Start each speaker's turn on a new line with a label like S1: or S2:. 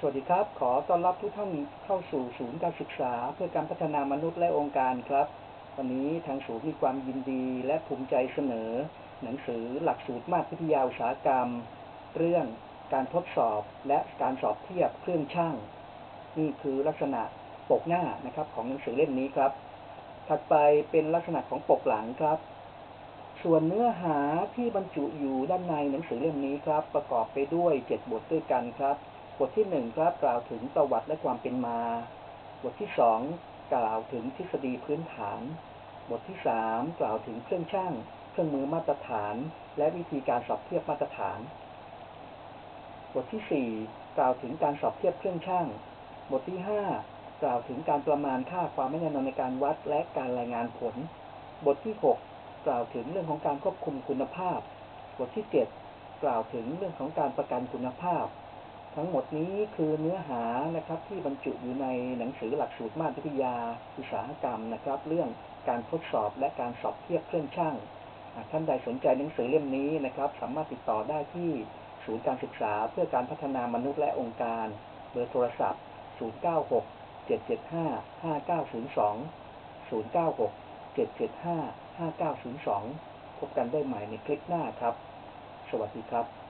S1: สวัสดีครับ ขอต้อนรับทุกท่านเข้าสู่ศูนย์การศึกษา เพื่อการพัฒนามนุษย์และองค์การครับ วันนี้ทางศูนย์มีความยินดีและภูมิใจเสนอ หนังสือหลักสูตรมาตรวิทยาอุตสาหกรรม เรื่องการทดสอบและการสอบเทียบเครื่องช่าง นี่คือลักษณะปกหน้านะครับของหนังสือเล่มนี้ครับ ถัดไปเป็นลักษณะของปกหลังครับ ส่วนเนื้อหาที่บรรจุอยู่ด้านในหนังสือเล่มนี้ครับ ประกอบไปด้วย7บทด้วยกันครับ บทที่1ครับกล่าวถึงประวัติและความเป็นมา บทที่2กล่าวถึงทฤษฎีพื้นฐาน บทที่3กล่าวถึงเครื่องช่าง เครื่องมือมาตรฐาน และวิธีการสอบเทียบมาตรฐาน บทที่4กล่าวถึงการสอบเทียบเครื่องช่าง บทที่5กล่าวถึงการประมาณค่าความไม่แน่นอนในการวัดและการรายงานผล บทที่6กกล่าวถึงเรื่องของการควบคุมคุณภาพ บทที่7กล่าวถึงเรื่องของการประกันคุณภาพ ทั้งหมดนี้คือเนื้อหานะครับที่บรรจุอยู่ในหนังสือหลักสูตรมาตรวิทยาอุตสาหกรรมนะครับ เรื่องการทดสอบและการสอบเทียบเครื่องช่างท่านใดสนใจหนังสือเล่มนี้นะครับ สามารถติดต่อได้ที่ศูนย์การศึกษาเพื่อการพัฒนามนุษย์และองค์การ เบอร์โทรศัพท์ 096 775 5902 096 775 5902 พบกันได้ใหม่ในคลิปหน้าครับ สวัสดีครับ